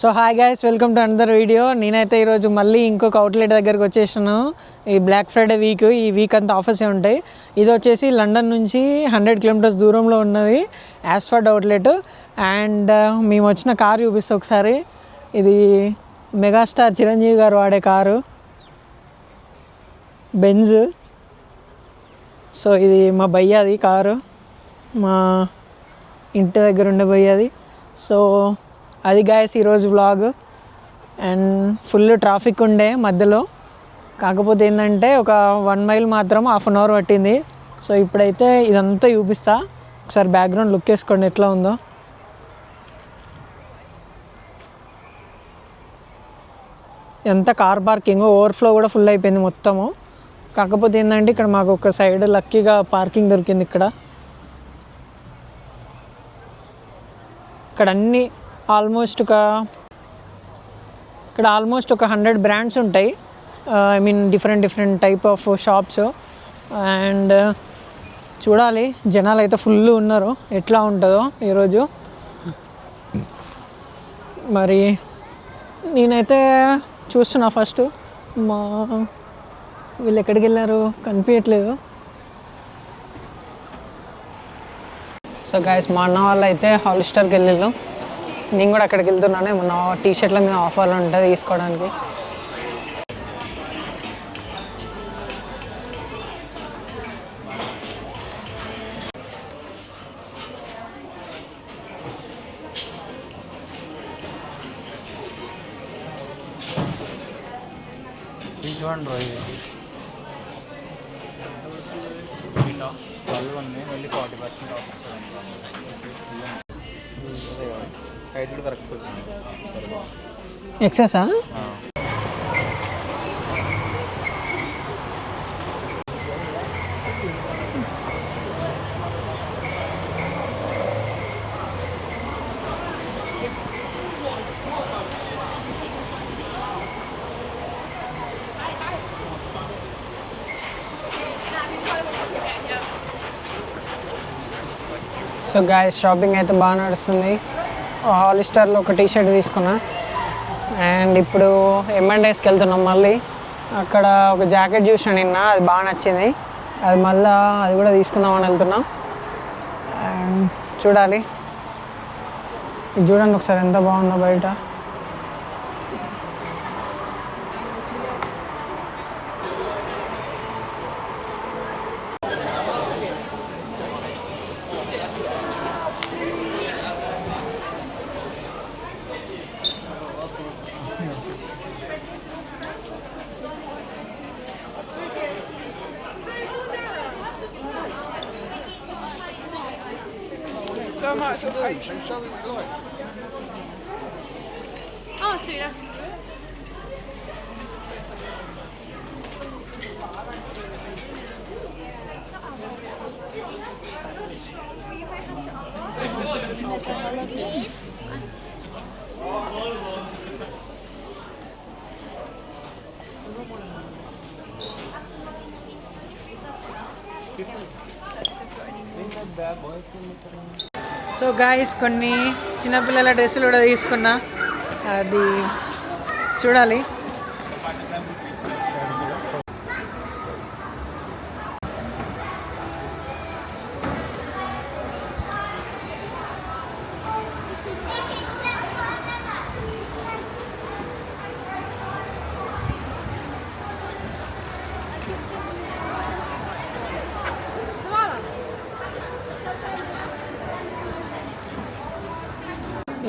So hi guys welcome to another video నేనైతే ఈరోజు మళ్ళీ ఇంకొక అవుట్లెట్ దగ్గరకు వచ్చేసాను. ఈ బ్లాక్ ఫ్రైడే వీక్ ఈ వీక్ అంతా ఆఫర్సే ఉంటాయి. ఇది వచ్చేసి లండన్ నుంచి హండ్రెడ్ కిలోమీటర్స్ దూరంలో ఉన్నది యాస్ఫర్డ్ అవుట్లెట్ అండ్ మేము వచ్చిన కారు చూపిస్తే ఒకసారి. ఇది మెగాస్టార్ చిరంజీవి గారు వాడే కారు. బెంజ్ సో ఇది మా భయ్యాది కారు. మా ఇంటి దగ్గర ఉండే భయ్యాది. సో అది గాయస్ ఈరోజు వ్లాగ్ అండ్ ఫుల్ ట్రాఫిక్ ఉండే మధ్యలో. కాకపోతే ఏంటంటే ఒక వన్ మైల్ మాత్రం హాఫ్ అన్ అవర్ పట్టింది. సో ఇప్పుడైతే ఇదంతా చూపిస్తా. ఒకసారి బ్యాక్గ్రౌండ్ లుక్ వేసుకోండి ఎట్లా ఉందో. ఎంత కార్ పార్కింగ్ ఓవర్ఫ్లో కూడా ఫుల్ అయిపోయింది మొత్తము. కాకపోతే ఏంటంటే ఇక్కడ మాకు ఒక సైడ్ లక్కీగా పార్కింగ్ దొరికింది ఇక్కడ. ఇక్కడ అన్నీ ఆల్మోస్ట్ ఒక ఇక్కడ ఆల్మోస్ట్ ఒక హండ్రెడ్ బ్రాండ్స్ ఉంటాయి. I mean different different type of shops. And చూడాలి జనాలు అయితే ఫుల్ ఉన్నారు. ఎట్లా ఉంటుందో ఈరోజు. మరి నేనైతే చూస్తున్నా ఫస్ట్. మా వీళ్ళు ఎక్కడికి వెళ్ళారు కనిపించట్లేదు. సో గాయస్ మా అన్న వాళ్ళు అయితే హాలిస్టర్కి వెళ్ళారు నేను కూడా అక్కడికి వెళ్తున్నాను. ఏమన్నా టీ షర్ట్ల మీద ఆఫర్లు ఉంటాయి తీసుకోవడానికి. ఎక్సెసా? సో గాయస్ షాపింగ్ అయితే బాగా నడుస్తుంది. హాలిస్టర్లో ఒక టీ షర్ట్ తీసుకున్నా. అండ్ ఇప్పుడు ఎంఎన్డేస్కి వెళ్తున్నాం మళ్ళీ. అక్కడ ఒక జాకెట్ చూసాను నిన్న అది బాగా నచ్చింది. అది మళ్ళీ అది కూడా తీసుకుందామని వెళ్తున్నాం. అండ్ చూడాలి. ఇది చూడండి ఒకసారి ఎంత బాగుందో బయట. how much it is. And show me what you like. Oh, see that. Isn't that bad boy? So guys కొన్ని చిన్నపిల్లల డ్రెస్సులు కూడా తీసుకున్నా. అది చూడాలి.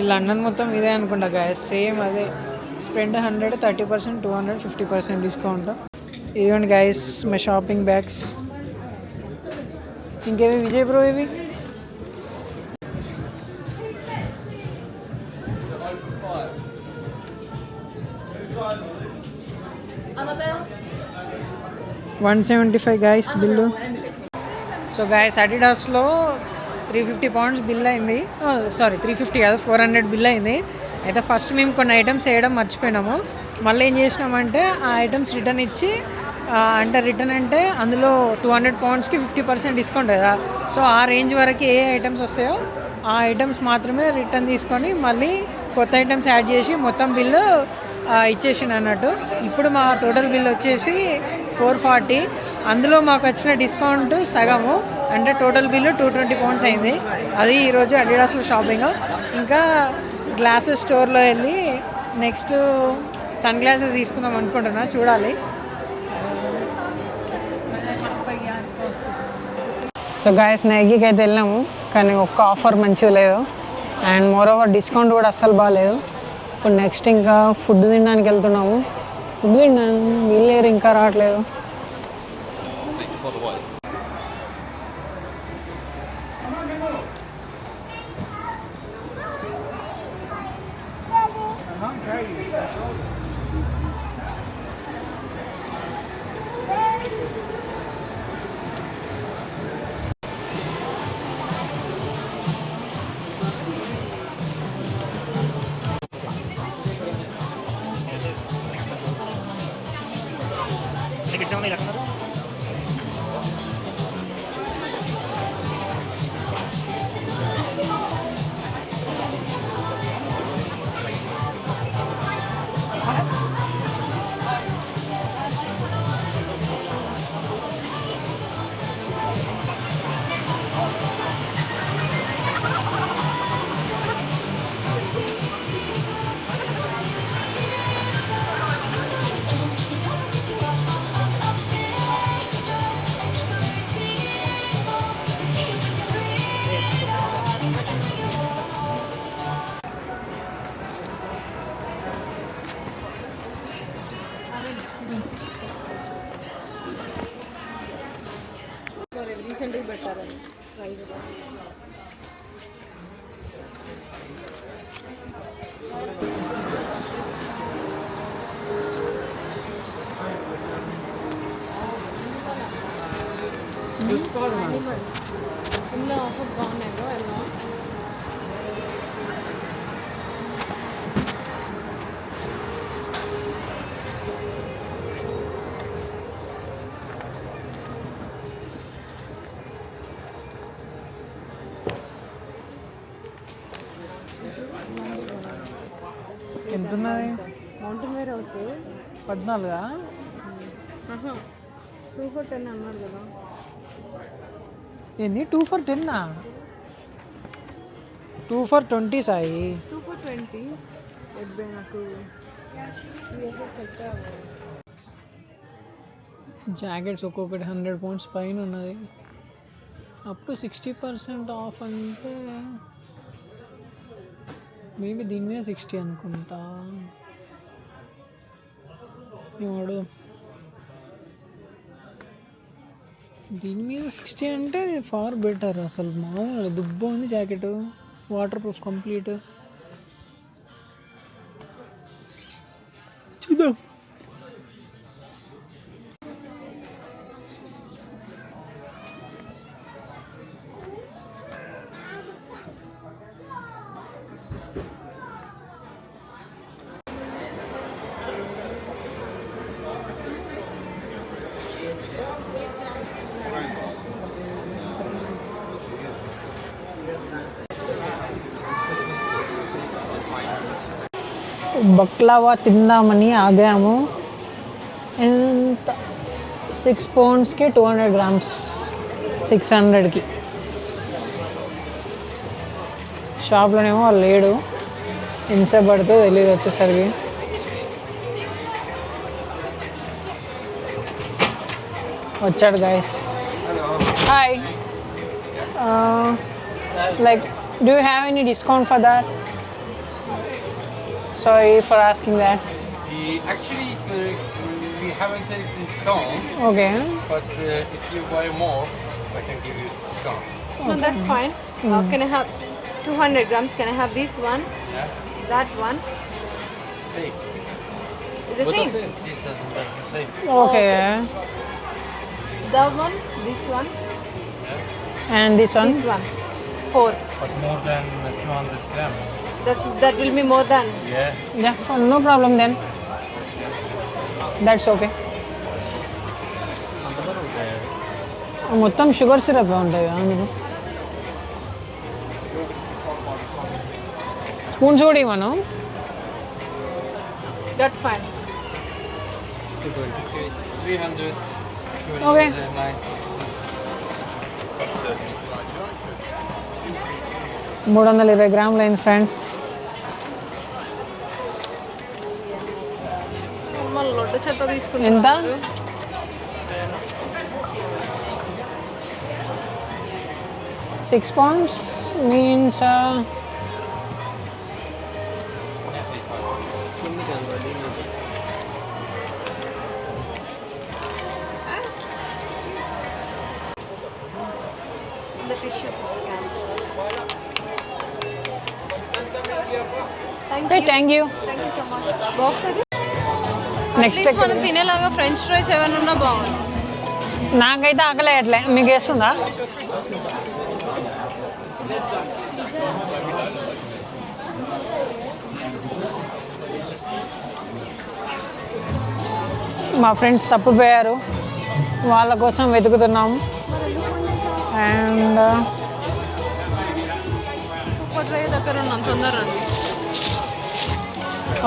లండన్ మొత్తం ఇదే అనుకుంటా గాయస్ సేమ్ అదే. Spend hundred thirty percent two hundred fifty percent discount ఇదిగోండి గాయస్ మా షాపింగ్ బ్యాగ్స్ ఇంకేవి విజయ్ బ్రో ఇవి? One seventy five guys bill. So guys అడిడాస్లో three fifty pounds bill అయింది. సారీ త్రీ ఫిఫ్టీ కాదు ఫోర్ హండ్రెడ్ బిల్ అయింది. అయితే first మేము కొన్ని ఐటమ్స్ వేయడం మర్చిపోయినాము. మళ్ళీ ఏం చేసినామంటే ఆ ఐటమ్స్ రిటర్న్ ఇచ్చి అంటే రిటర్న్ అంటే అందులో టూ హండ్రెడ్ పౌండ్స్కి ఫిఫ్టీ పర్సెంట్ డిస్కౌంట్ కదా. సో ఆ రేంజ్ వరకు ఏ ఐటమ్స్ వస్తాయో ఆ ఐటమ్స్ మాత్రమే రిటర్న్ తీసుకొని మళ్ళీ కొత్త ఐటమ్స్ యాడ్ చేసి మొత్తం బిల్లు ఇచ్చేసిండు అన్నట్టు. ఇప్పుడు మా టోటల్ బిల్ వచ్చేసి ఫోర్ ఫార్టీ. అందులో మాకు వచ్చిన డిస్కౌంట్ సగము. అంటే total bill two twenty pounds అయింది. అది ఈరోజు అడిడాస్లో షాపింగ్ ఇంకా గ్లాసెస్ స్టోర్లో వెళ్ళి నెక్స్ట్ సన్ గ్లాసెస్ తీసుకుందాం అనుకుంటున్నా చూడాలి. సో గాయస్ నైకీకి అయితే వెళ్ళాము కానీ ఒక్క ఆఫర్ మంచిది లేదు. అండ్ మోర్ ఓవర్ డిస్కౌంట్ కూడా అస్సలు బాగాలేదు ఇప్పుడు నెక్స్ట్ ఇంకా ఫుడ్ తినడానికి వెళ్తున్నాము. ఫుడ్ తినడానికి వీళ్ళేరు ఇంకా రావట్లేదు. ఫుల్ ఆఫర్ బాగున్నాయి ఎలా ఎంత ఉన్నది మౌంటైన్ వేర్ హౌస్ పద్నాలుగా? టూ ఫోర్ టెన్ అన్నారు కదా. ఏంది? Two for టెన్నా two for twenty Sai. Two four twenty నాకు జాకెట్స్ ఒక్కొక్కటి హండ్రెడ్ పౌండ్స్ పైన ఉన్నది. Up to sixty percent off అంటే మేబీ దీని మీద సిక్స్టీ అనుకుంటా. వాడు దీని మీద సిక్స్టీ అంటే ఫార్ బెటర్ అసలు. మామూలు దుబ్బ ఉంది జాకెట్ వాటర్ ప్రూఫ్ కంప్లీట్ చూద్దాం. బక్లావా తిందామని ఆగాము. ఎంత? సిక్స్ పౌండ్స్కి టూ హండ్రెడ్ గ్రామ్స్ సిక్స్ హండ్రెడ్కి షాప్లోనేమో వాళ్ళు లేడు. ఎంతసేపు పడితే తెలియదు వచ్చేసరికి. వచ్చాడు guys Hi. Uh, like, do you have any discount for that? Sorry for asking that. Actually, uh, we haven't taken discount. Okay. But uh, if you buy more, I can give you discount. No, that's fine. Uh, mm. Uh, can I have 200 grams? Can I have this one? Yeah. That one? Same. The same? This is the same. Okay. okay. That one, this one. And this one This one? Four. But more than 200 grams. That's that will be more than. Yeah. Yeah no problem then that's okay మొత్తం sugar syrup ఉంటాయి కదా అందులో spoons కూడా ఇవ్వను That's fine. Okay, మూడు వందల ఇరవై గ్రాములు అయింది ఫ్రెండ్స్. ఎంత? సిక్స్ పౌండ్స్ మీన్స్ నెక్స్ట్ మనం తినేలాగా ఫ్రెంచ్ ఫ్రైస్ ఏమైనా ఉన్నా బాగుంది నాకైతే ఆకలి అట్లే. మీకు వేస్తుందా? మా ఫ్రెండ్స్ తప్పిపోయారు. వాళ్ళ కోసం వెతుకుతున్నాం అండ్ సూపర్ డ్రై దగ్గర ఉన్నాం తొందర రండి.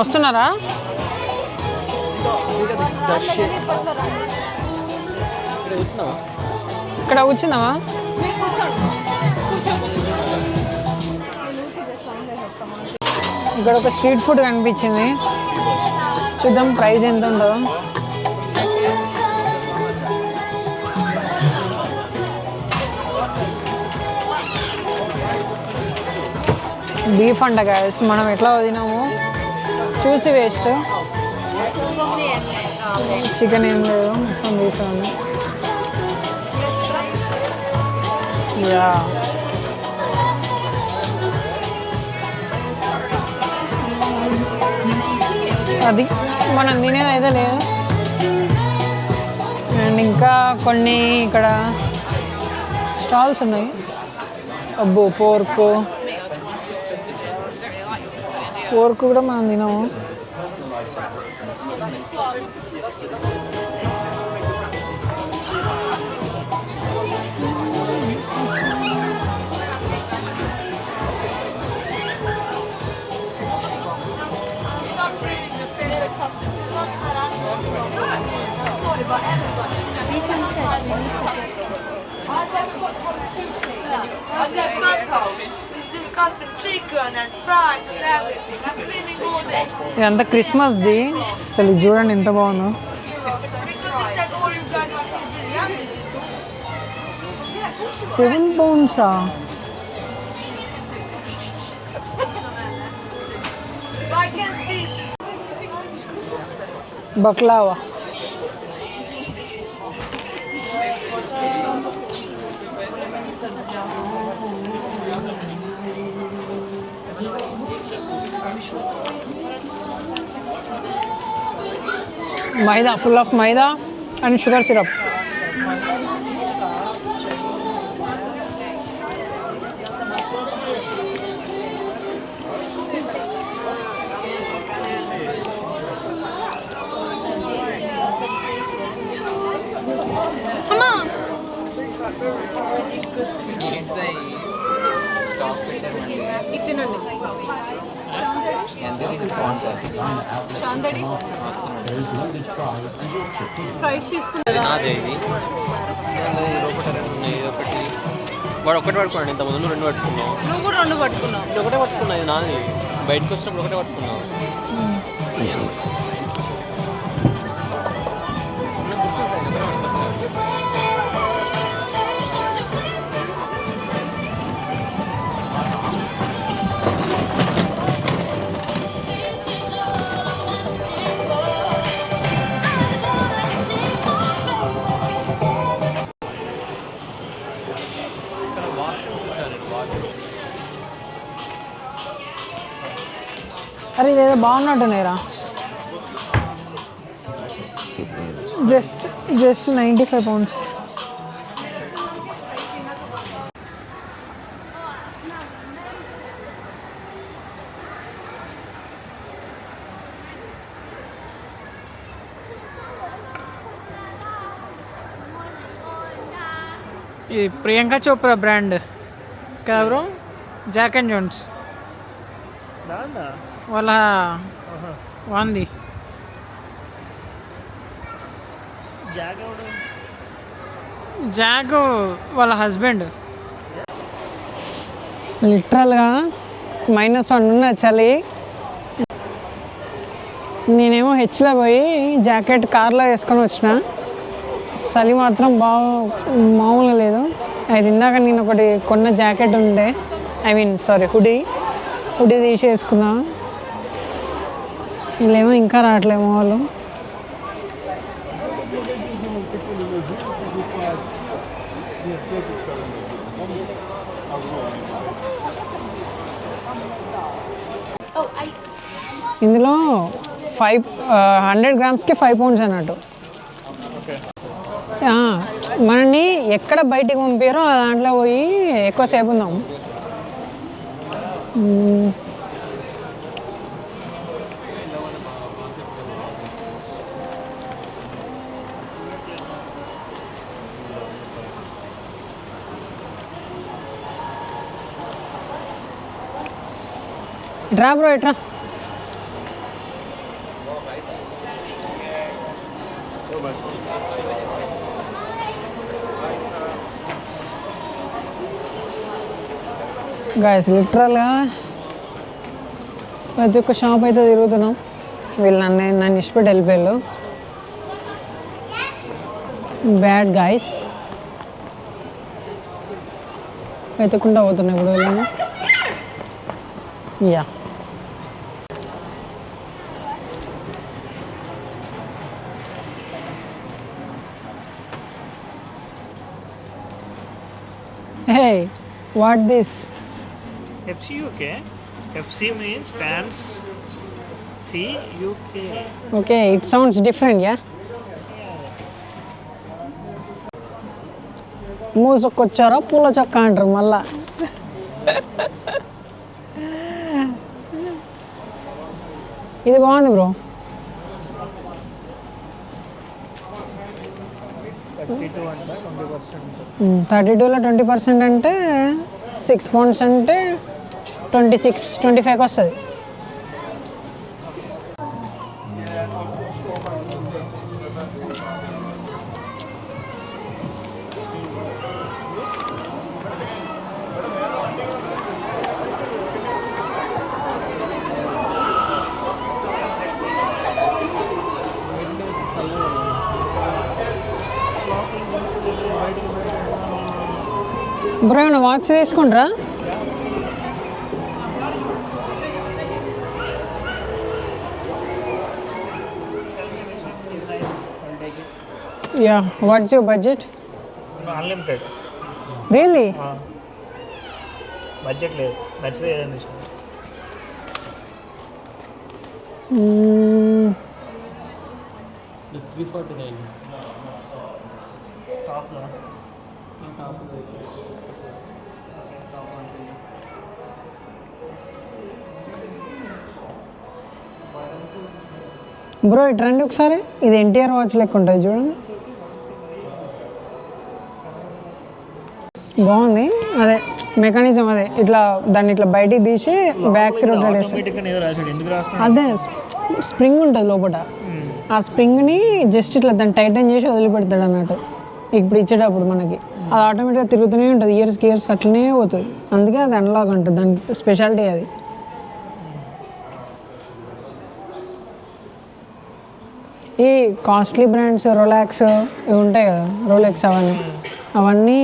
వస్తున్నారా? ఇక్కడ వచ్చినావా ఇక్కడ ఒక స్ట్రీట్ ఫుడ్ కనిపించింది. చూద్దాం ప్రైస్ ఎంత ఉంటుందో బీఫ్ అంట గాయస్ మనం ఎట్లా వదినాము చూసి వేస్ట్ చికెన్ ఏం లేదు మొత్తం బీఫ్ యా. అది మనం తినేది అయితే లేదు. అండ్ ఇంకా కొన్ని ఇక్కడ స్టాల్స్ ఉన్నాయి. అబ్బో పోర్క్. పోర్క్ కూడా మనం తినము. Yani Christmas Day అసలు ఇది చూడండి ఎంత బాగుందో because it's like maida full of మైదా అండ్ షుగర్ సిరప్ ఒకటి పట్టుకున్నాడు ఇంత ముందు రెండు పట్టుకున్నావు. నువ్వు కూడా రెండు పట్టుకున్నావు. ఒకటే పట్టుకున్నా ఇది నాది. బయటకు వచ్చినప్పుడు ఒకటే పట్టుకున్నావు. అరే ఇదేదో బాగున్నట్టున్నాయిరా just just ninety five pounds ఇది ప్రియాంక చోప్రా బ్రాండ్ కదా బ్రో జాక్ అండ్ జోన్స్ వాళ్ళ వాంది. జాగ్ వాళ్ళ హస్బెండ్. లిటరల్గా మైనస్ వన్ ఉన్నది చలి. నేనేమో హెచ్లో పోయి జాకెట్ కార్లో వేసుకొని వచ్చిన. చలి మాత్రం బాగా మామూలుగా లేదు. అది ఇందాక నేను ఒకటి కొన్న జాకెట్ ఉండే. I mean sorry hoodie. Hoodie తీసేసుకున్నా. వీళ్ళేమో ఇంకా రావట్లేమో వాళ్ళు. ఇందులో ఫైవ్ హండ్రెడ్ గ్రామ్స్కి ఫైవ్ పౌండ్స్ అన్నట్టు. మనని మనల్ని ఎక్కడ బయటికి పంపారో ఆ దాంట్లో పోయి ఎక్కువసేపు ఉందాం. రా ఇట్రా బ్రో ఎట్రా గాయస్ లిటరల్గా ప్రతి ఒక్క షాప్ అయితే తిరుగుతున్నాం. వీళ్ళు నన్ను నన్ను ఇష్టపెట్టి వెళ్ళిపోయారు. బ్యాడ్ గాయస్ వెతుక్కుంటా పోతున్నాయి ఇప్పుడు వెళ్ళాము yeah what this FC UK FC means fans C UK okay it sounds different yeah మూసుకొచ్చారా పూల చొక్క అంటారు మళ్ళా ఇది బాగుంది బ్రో థర్టీ టూలో ట్వంటీ పర్సెంట్ అంటే సిక్స్ పౌండ్స్ అంటే ట్వంటీ సిక్స్ ట్వంటీ ఫైవ్కి వస్తుంది. బ్రో ఏమైనా వాచ్ తీసుకుంటారా yeah what's your budget unlimited really budget లేదు. నచ్చితే ఏదైనా త్రీ ఫార్టీ నైన్ టాప్లో బ్రో ఇటు రండి ఒకసారి. ఇది ఎన్టీఆర్ వాచ్ లెక్క ఉంటుంది చూడండి. బాగుంది. అదే మెకానిజం అదే. ఇట్లా దాన్ని ఇట్లా బయటికి తీసి బ్యాక్ రొటేట్ రాస్తాడు? అదే స్ప్రింగ్ ఉంటుంది లోపల ఆ స్ప్రింగ్ని జస్ట్ ఇట్లా దాన్ని టైటన్ చేసి వదిలిపెడతాడు అన్నట్టు. ఇప్పుడు ఇచ్చేటప్పుడు మనకి. అది ఆటోమేటిక్గా తిరుగుతూనే ఉంటుంది. ఇయర్స్కి ఇయర్స్ అట్లనే పోతుంది. అందుకే అది అన్లాక్ ఉంటుంది దాని స్పెషాలిటీ అది. ఈ కాస్ట్లీ బ్రాండ్స్ రోలాక్స్ ఇవి ఉంటాయి కదా రోలెక్స్ అవన్నీ. అవన్నీ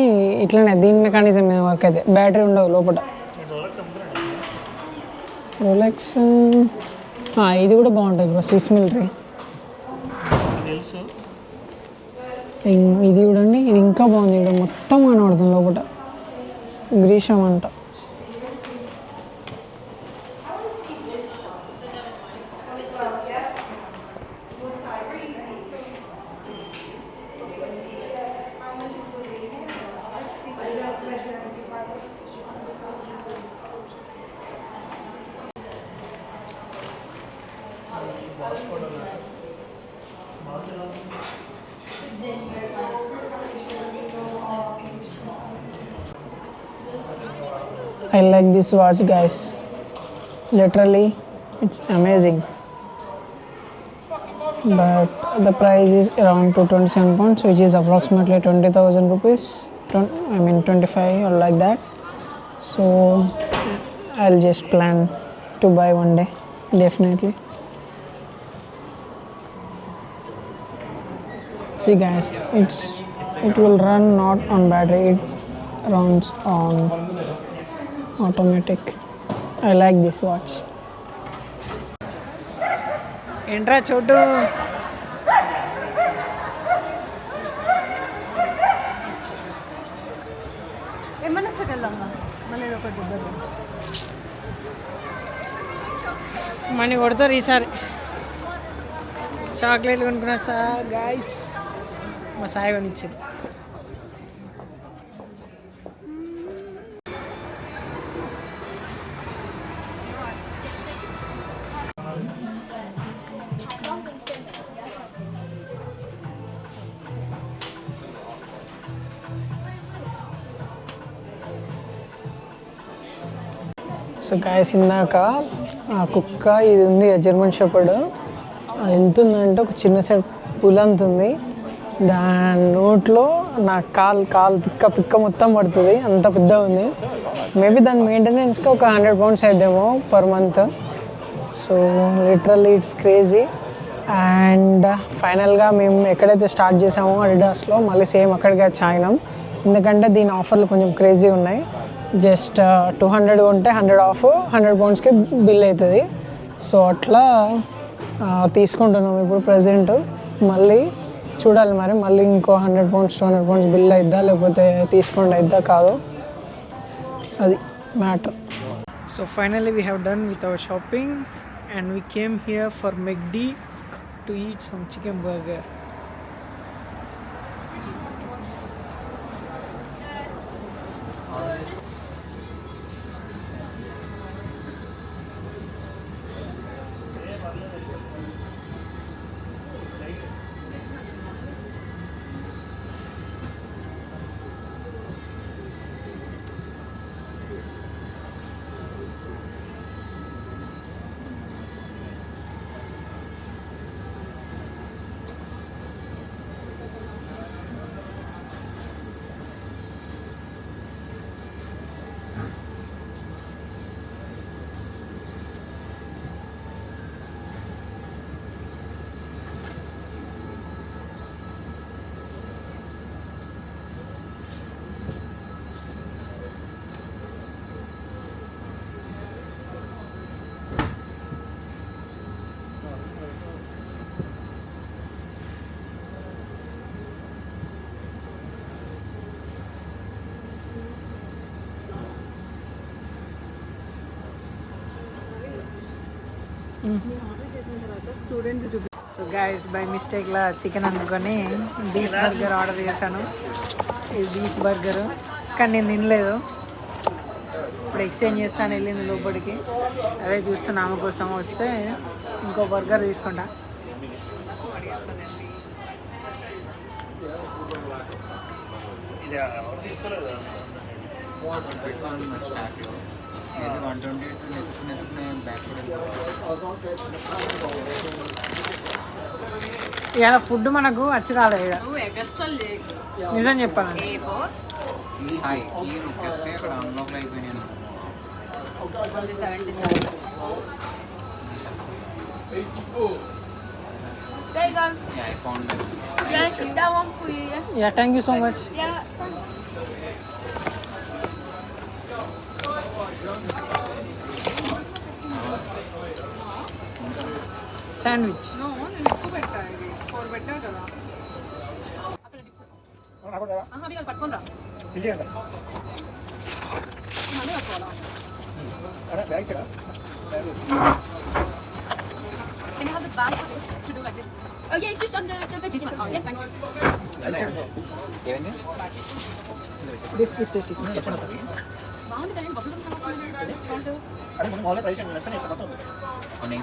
ఇట్లనే దీని మెకానిజం వర్క్ అయితే. బ్యాటరీ ఉండవు లోపల. రోలెక్స్ ఇది కూడా బాగుంటుంది బ్రో స్విస్ మిలిటరీ ఇది చూడండి ఇది ఇంకా బాగుంది. మొత్తం కనబడుతుంది లోపల. గ్రీషం అంట. Watch, guys. literally it's amazing. But the price is around 227 pounds which is approximately 20000 rupees. I mean 25 or like that. So i'll just plan to buy one day definitely. See guys it's it will run not on battery it runs on automatic. I like this watch. ఏంట్రా చోటు? ఏమన్నా సగలమ్మా? మళ్ళీ ఒకటి money కొడతారు ఈసారి. చాక్లెట్లు కొనుక్కున్నా sir guys మా సాయి కొనిచ్చింది సో గాయస్ ఇందాక ఆ కుక్క ఇది ఉంది జర్మన్ షెపర్డ్. అది ఎంత ఉందంటే ఒక చిన్న సైడ్ పులంత ఉంది దాని నోట్లో నా కాల్ కాల్ పిక్క పిక్క మొత్తం పడుతుంది. అంత పెద్దగా ఉంది. మేబీ దాని మెయింటెనెన్స్కి ఒక hundred pounds అయిద్దేమో per month so literally it's crazy and ఫైనల్గా మేము ఎక్కడైతే స్టార్ట్ చేసామో అడిడాస్లో మళ్ళీ సేమ్ అక్కడికి వచ్చి ఆగినాం ఎందుకంటే దీని ఆఫర్లు కొంచెం క్రేజీ ఉన్నాయి. జస్ట్ టూ హండ్రెడ్ ఉంటే హండ్రెడ్ ఆఫ్ హండ్రెడ్ పౌండ్స్కి బిల్ అవుతుంది సో అట్లా తీసుకుంటున్నాం ఇప్పుడు ప్రజెంట్ మళ్ళీ చూడాలి మరి మళ్ళీ ఇంకో hundred pounds two hundred pounds bill అయిద్దా లేకపోతే తీసుకోండి అయిద్దా కాదు. అది matter so finally we have done with our shopping and we came here for McD to eat some chicken burger so guys by మిస్టేక్లా chicken అనుకొని బీఫ్ బర్గర్ ఆర్డర్ చేశాను. ఇది beef burger కానీ నేను తినలేదు. ఇప్పుడు ఎక్స్చేంజ్ చేస్తాను వెళ్ళింది లోపలికి. అదే చూస్తున్నా ఆమె కోసం వస్తే ఇంకో బర్గర్ తీసుకుంటా. వన్ ట్వంటీ నెత్తుకునే బ్యాక్ ఇలా ఫుడ్ మనకు వచ్చి రాలేదు ఈడ. నువ్వు ఎగస్ట్రల్ చేయకు నిజం చెప్పాను ఏమో హాయ్ ఈ నొక్కేస్తే ఇక్కడ unlock అయిపోయినాను seventy seven There you go. I found Yeah, keep that one for you, yeah? Yeah thank you so much Yeah, that's fine. Sandwich No, నేను ఎక్కువ పెట్టా ఇది ఫోర్ పెట్టావు కదా అక్కడ డిప్స్ ఆహా అవి కాదు పట్టుకొని రా మళ్ళీ పట్టుకోవాలా Can you have the bag for this to do like this? Oh yeah, it's just under the veggies. Oh yeah, thank you. ఏమైంది దిస్ ఈస్ టేస్టీ బాగుంది కానీ బబ్బులు సాల్ట్ ఉన్నాయి